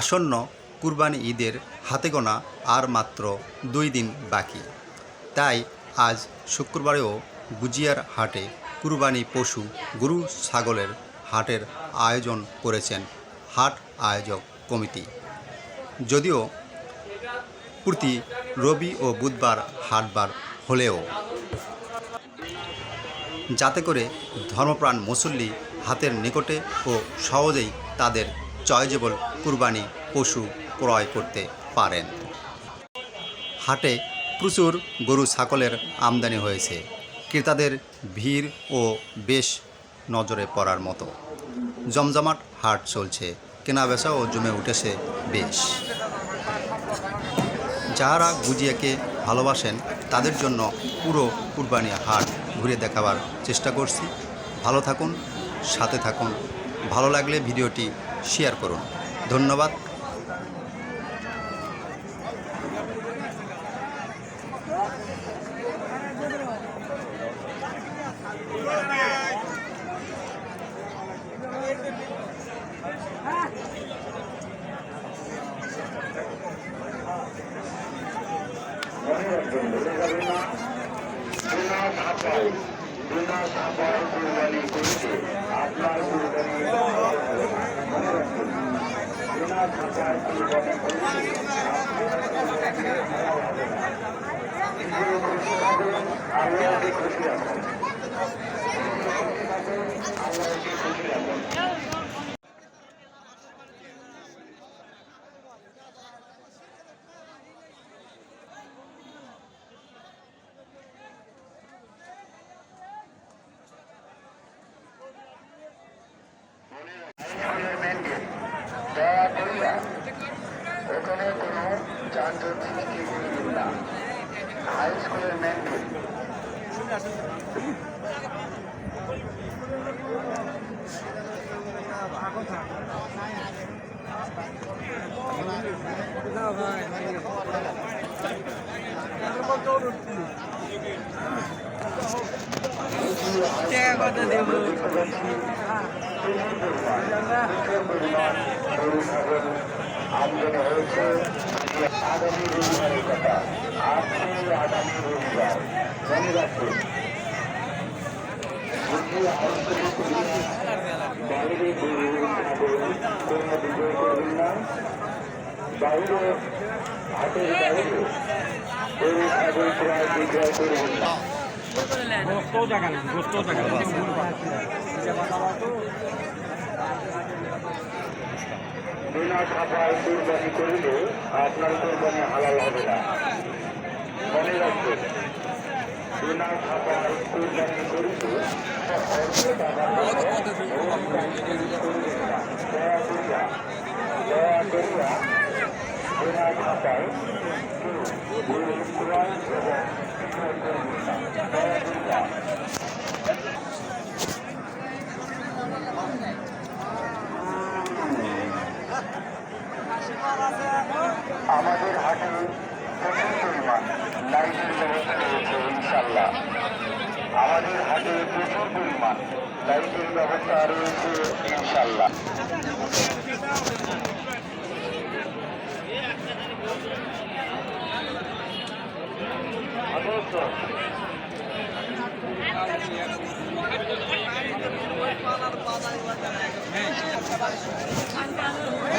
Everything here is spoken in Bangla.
আসন্ন কুরবানি ঈদের হাতে গোনা আর মাত্র দুই দিন বাকি। তাই আজ শুক্রবারেও গুজিয়ার হাটে কুরবানি পশু, গরু, ছাগলের হাটের আয়োজন করেছেন হাট আয়োজক কমিটি। যদিও প্রতি রবি ও বুধবার হাটবার হলেও যাতে করে ধর্মপ্রাণ মুসল্লি হাতের নিকটে ও সহজেই তাদের চয়েজেবল কুরবানি, পশু ক্রয় করতে পারেন। হাটে প্রচুর গরু ছাগলের আমদানি হয়েছে। ক্রেতাদের ভিড় ও বেশ নজরে পড়ার মতো। জমজমাট হাট চলছে, কেনাবেচা ও জমে উঠেছে বেশ। যারা গুজিয়াকে ভালোবাসেন, তাদের জন্য পুরো কুরবানি হাট ঘুরে দেখাবার চেষ্টা করছি। ভালো থাকুন, সাথে থাকুন। ভালো লাগলে ভিডিওটি শেয়ার করুন। ধন্যবাদ। মনে রাখবেন ভুলে যাবেন না বিনা ছাপায় বিনা ছাপায় আপনার কোরবানি করতে আপনার কোরবানি আল্লাহকে খুশি রাখুন আল্লাহকে খুশি রাখুন স্কুলের মেন গেট দয়া করিয়া ওখানে কোনো যানজট সৃষ্টি করবেন না। হাই স্কুলের মেন গেট আমদানি হয়েছে আগামী রবিবারের কথা আজকে আগামী রবিবার মনে আন্তরিক বাইরে বিজয় করবেন না বাইরে হাটের বাইরে বিনা ছাপায় কোরবানি করিলে আপনার কোরবানি হালাল হবে না মনে রাখবেন বিনা ছাপায় কোরবানি করিলে। দয়া দয়া লাইটের ব্যবস্থা রয়েছে ইনশাল্লাহ হ্যাঁ